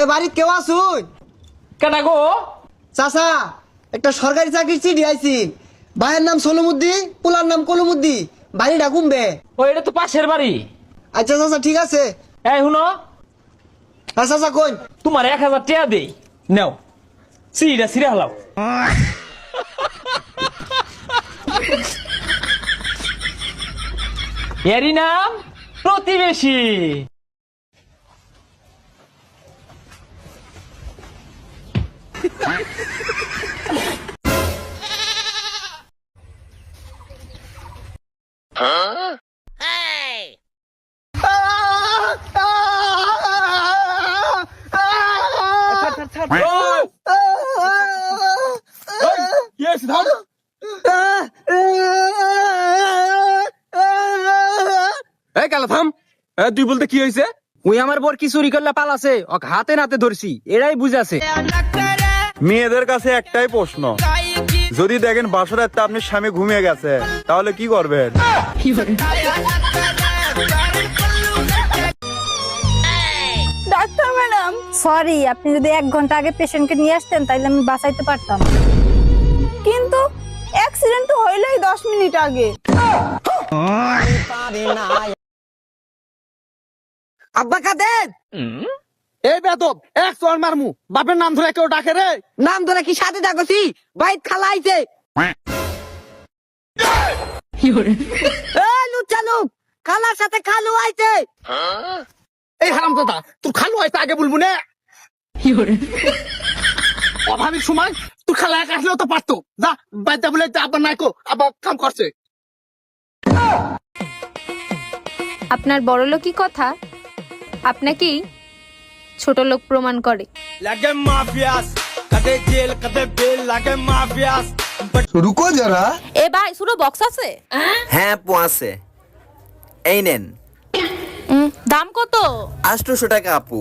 এ বাড়িত কেউ আসুন কেটা গো? চাচা একটা সরকারি চাকরির চিঠি আইছি। ভাইয়ের নাম সোলমুদ্দি পোলার নাম কলমুদ্দি। বাড়িটা কুমবে ও এটা তো পাশের বাড়ি। আচ্ছা চাচা ঠিক আছে। এই শুনো। হ্যাঁ চাচা কই? তোমার এক হাজার টাকা দেই। নাও। সিঁড়িটা সিঁড়ে হালাও। এরই নাম প্রতিবেশী। এই কালা থাম এ, তুই বলতে কি হয়েছে? ওই আমার বর কি চুরি করলে পালাছে? হাতে নাতে ধরছি। এরাই বুঝাছে। মেয়েদের কাছে একটাই প্রশ্ন। যদি দেখেন বাসর রাতে আপনি স্বামী ঘুমিয়ে গেছে তাহলে কি করবেন? Doctor madam. সরি আপনি যদি এক ঘণ্টা আগে পেশেন্টকে নিয়ে আসতেন তাহলে আমি বাঁচাইতে পারতাম। কিন্তু অ্যাক্সিডেন্ট তো হইলই দশ মিনিট আগে। আব্বা কাদের? এই বেদব এক চর মারমু। বাপের নাম ধরে কেউ ডাকে রে। নাম ধরে কি সাথে ডাকছি? বাইত খালা আইছে খালার সাথে খালু আইছে। এই হারাম দাদা তোর খালু হয়তো আগে বলব না। অভাবের সময় তোর খালা এক আসলেও তো পারতো। যা বাইতে বলে আবার নাইকো আবার কাম করছে। আপনার বড়লোকি কথা। আপনাকেই ছোট লোক প্রমাণ করে। রুকো যারা। এ ভাই শুরু বক্স আছে? হ্যাঁ পো আছে। এই নেন। দাম কত? আটশোশো টাকা আপু।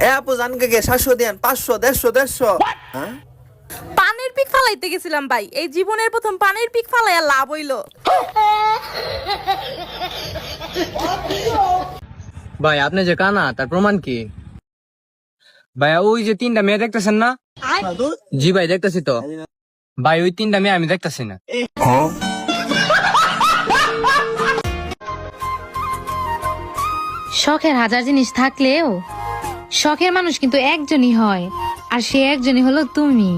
এ আপু জান গে সাতশো দেন পাঁচশো দেড়শো দেড়শো। হ্যাঁ? পানির পিক ফালাইতে গেছিলাম ভাই। এই জীবনের প্রথম পানির পিক ফালাইয়া লাভ হইল। ভাই, আপনি যে কানা, তার প্রমাণ কি? ভাই, ওই যে তিনটা মেয়ে দেখতেছেন না? জি ভাই, দেখতেছি তো। ভাই, ওই তিনটা মেয়ে আমি দেখতেছি না। শখের হাজার জিনিস থাকলেও শখের মানুষ কিন্তু একজনই হয়, আর সে একজনই হলো তুমি।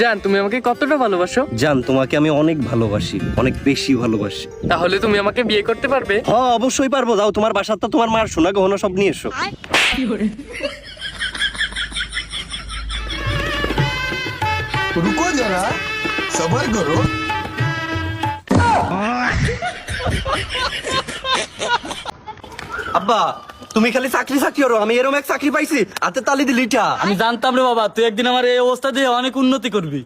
জান তুমি আমাকে কতটা ভালোবাসো? জান তোমাকে আমি অনেক ভালোবাসি অনেক বেশি ভালোবাসি। তাহলে তুমি আমাকে বিয়ে করতে পারবে? হ্যাঁ অবশ্যই পারব। যাও তোমার বাসার তো তোমার মার সোনা গহনা সব নিয়ে এসো। রুকো যারা সবার করো। আব্বা তুমি খালি চাকরি চাকরি করো আমি এরম এক চাকরি পাইছি হাতে তালি দিলি আমি জানতাম রে বাবা তুই একদিন আমার এই অবস্থা দিয়ে অনেক উন্নতি করবি।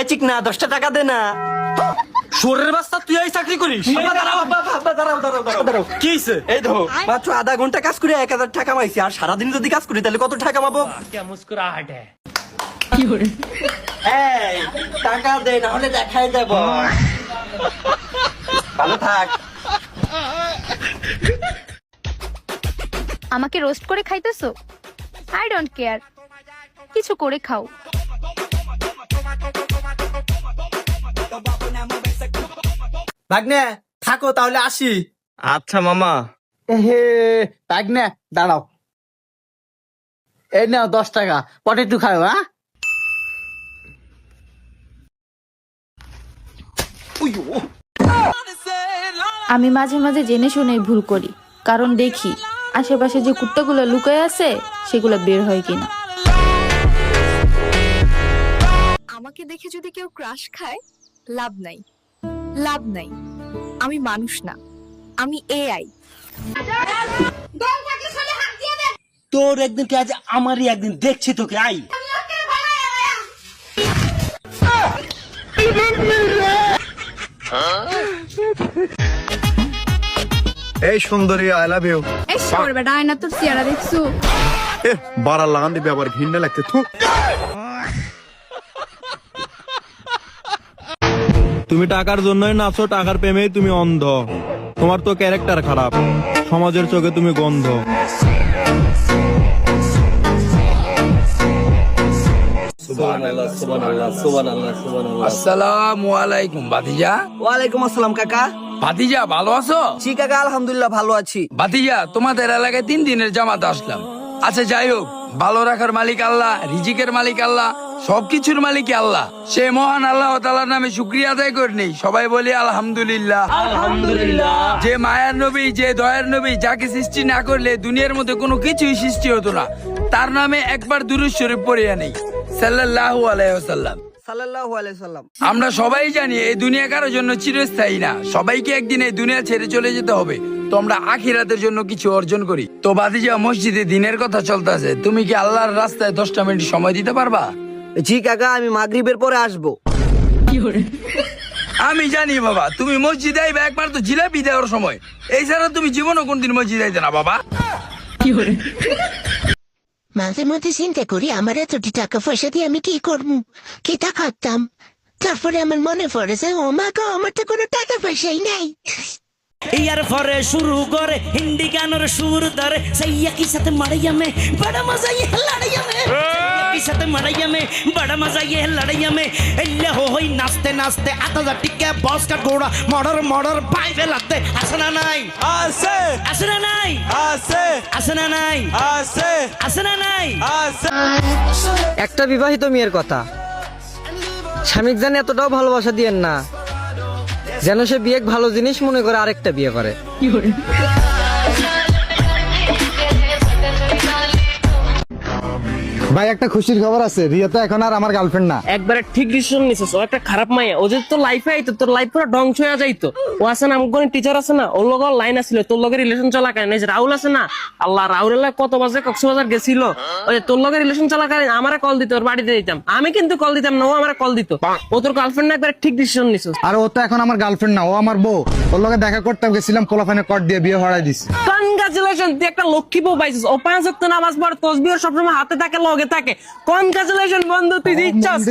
এ না দশটা টাকা দে না। শোরের তুই চাকরি করিস? এই আধা ঘণ্টা কাজ এক হাজার টাকা পাইছি আর সারাদিন যদি কাজ করি তাহলে কত টাকা পাবো? টাকা দেখাই দেব। ভালো থাক। আমাকে রোস্ট করে খাইতেছো? আই ডোন্ট কেয়ার কিছু করে খাও। ভাগ্নে থাকো তাহলে আসি। আচ্ছা মামা। হে ভাগ্নে দাঁড়াও। এই নাও দশ টাকা। পটে একটু খাও হ্যাঁ? আমি মাঝে মাঝে জেনে শুনে ভুল করি কারণ দেখি। আশেপাশে যে কুত্তাগুলো লুকায় আছে সেগুলো বের হয় কিনা? আমাকে দেখে যদি কেউ ক্রাশ খায় লাভ নাই। লাভ নাই। আমি মানুষ না। আমি এআই। তোর একদিন কাজ আমারই একদিন দেখছি তোকে? আই। এই সুন্দরী আই লাভ ইউ এই সর বেটা আয়না তোর চেহারা দেখছ? এ বাড়া লাগান দিবে আবার ঘিন্না লাগতে থু। তুমি টাকার জন্যই নাচো টাকার প্রেমেই তুমি অন্ধ। তোমার তো ক্যারেক্টার খারাপ সমাজের চোখে তুমি গন্ধ। আসসালামু আলাইকুম ভাতিজা। ওয়ালাইকুম আসসালাম কাকা। ভাতিজা ভালো আছো? জি কাকা আলহামদুলিল্লাহ ভালো আছি। ভাতিজা তোমাদের এলাকায় তিন দিনের জামাতে আসলাম। আচ্ছা যাই হোক ভালো রাখার মালিক আল্লাহ রিজিকের মালিক আল্লাহ সবকিছুর মালিক আল্লাহ। সে মহান আল্লাহ তালার নামে শুক্রিয়া আদায় করে নেই। সবাই বলি আলহামদুলিল্লাহ। আলহামদুলিল্লাহ। যে মায়ার নবী যে দয়ার নবী যাকে সৃষ্টি না করলে দুনিয়ার মধ্যে কোনো কিছুই সৃষ্টি হতো না তার নামে একবার দুরুজ শরীফ পড়িয়া নেই সাল্লাল্লাহু আলাইহি ওয়াসাল্লাম। সাল্লাল্লাহু আলাইহি সাল্লাম। আমরা সবাই জানি এই দুনিয়া কারোর জন্য চিরস্থায়ী না। সবাইকে একদিন এই দুনিয়া ছেড়ে চলে যেতে হবে। তো আমরা আখিরাতের জন্য কিছু অর্জন করি। তো বাদিজা মসজিদে দিনের কথা চলতেছে। তুমি কি আল্লাহর রাস্তায় দশটা মিনিট সময় দিতে পারবা? জি কাকা আমি মাগরিবের পরে আসব। আমি জানি বাবা তুমি মসজিদে আইবে একবার তো জিলাপি দেওয়ার সময়। এই ছাড়া তুমি জীবনও কোনদিন মসজিদে আইতে না বাবা। মাঝে মধ্যে চিন্তা করি আমার এতটি টাকা পয়সা দিয়ে আমি কি করব? কি তা খাতাম তারপরে আমার মনে পড়ে যে ও মা গো আমার তো কোনো টাকা পয়সাই নাই। ইয়ার পরে শুরু করে হিন্দি গানের সুর ধরে সৈয়া কি সাথে মারাইয়া মে বড় মজা ইয়ে লড়াইয়া মে কি সাথে মারাইয়া মে বড় মজা ইয়ে লড়াইয়া মে এল্লে হো হই নাচতে নাচতে আতা যা টিকে বস কা ঘোড়া মর্ডার মর্ডার পাই ফেলাতে আসে না নাই আছে আসে না নাই আছে আসে না নাই আছে আসে না নাই আছে একটা বিবাহিত মেয়ের কথা। স্বামীক জানে এতটাও ভালোবাসা দিয়েন না যেন সে বিয়ে ভালো জিনিস মনে করে আরেকটা বিয়ে করে? ভাই একটা খুশির খবর আছে। রিয়া তো এখন আর আমার গার্লফ্রেন্ড না। একবারে ঠিক ডিসিশন নিছিস ও একটা খারাপ মাইয়া। ও যদি তোর লাইফে আইতো তোর লাইফ পুরো ধ্বংস হয়ে যাইতো। ও আছে না আমগো টিচার আছে না ওর লগর লাইন আছিল তোর লগে রিলেশন চলাকালীন। এই যে রাহুল আছে না আল্লাহ রাহুল এলা কত বাজে কক্সবাজার গেছিল। ওই যে তোর লগে রিলেশন চলাকালীন আমারে কল দিত ওর বাড়িতে দিতাম। আমি কিন্তু কল দিতাম না ও আমারে কল দিত। ও তোর গার্লফ্রেন্ড না একবারে ঠিক ডিসিশন নিছিস। আর ও তো এখন আমার গার্লফ্রেন্ড না ও আমার বউ। ওর লগে দেখা করতে গেছিলাম কোলাফানে কট দিয়ে বিয়ে হড়াই দিছি কনগ্রাচুলেশন তুই একটা লক্ষ্মী বউ পাইছিস। ও পাঁচ নামাজ পড়ে তসবিহ সবসময় হাতে থাকে লগে। থাকে। কনগ্রাচুলেশন বন্ধু তুই দিচ্ছস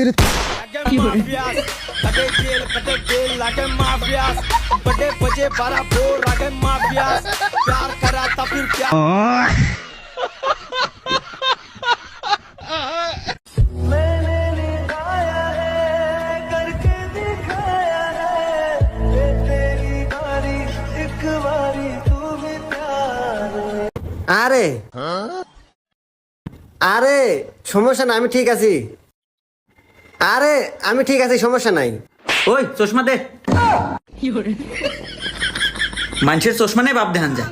আরে আরে সমস্যা না আমি ঠিক আছি। আরে আমি ঠিক আছি সমস্যা নাই। ওই চশমা দে। মানুষের চশমা নেই বাপ দেখান যায়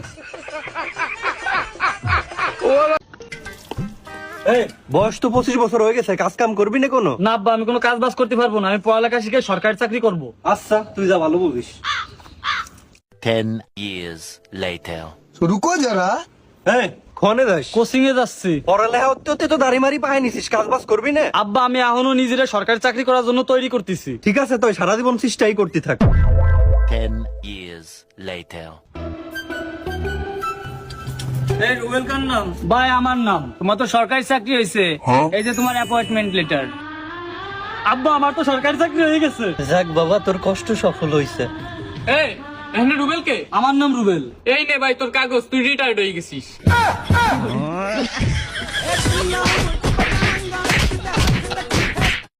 বয়স তো পঁচিশ বছর হয়ে গেছে কাজ কাম করবি না কোনো? না আব্বা আমি কোনো কাজ বাজ করতে পারব না আমি পড়ালেখা শিখে সরকারি চাকরি করব। আচ্ছা তুই যা ভালো বুঝিস রুকো যারা। এই খনে যাস। কোচিং এ যাচ্ছি। পড়ালেখা হতে হতে তো দাড়ি মারি পায়ে নিছিস কাজ বাজ করবি না। আব্বা আমি এখনও নিজেরা সরকারি চাকরি করার জন্য তৈরি করতেছি। ঠিক আছে তুই সারা জীবন চেষ্টাই করতে থাক। ওয়েলকাম নাম? ভাই আমার নাম। তোমার তো সরকারি চাকরি হয়েছে। এই যে তোমার অ্যাপয়েন্টমেন্ট লেটার আব্বা আমার তো সরকারি চাকরি হয়ে গেছে। যাক বাবা তোর কষ্ট সফল হয়েছে এই এখানে রুবেল কে আমার নাম রুবেল। এই নে ভাই তোর কাগজ তুই রিটায়ার্ড হয়ে গেছিস। Oh.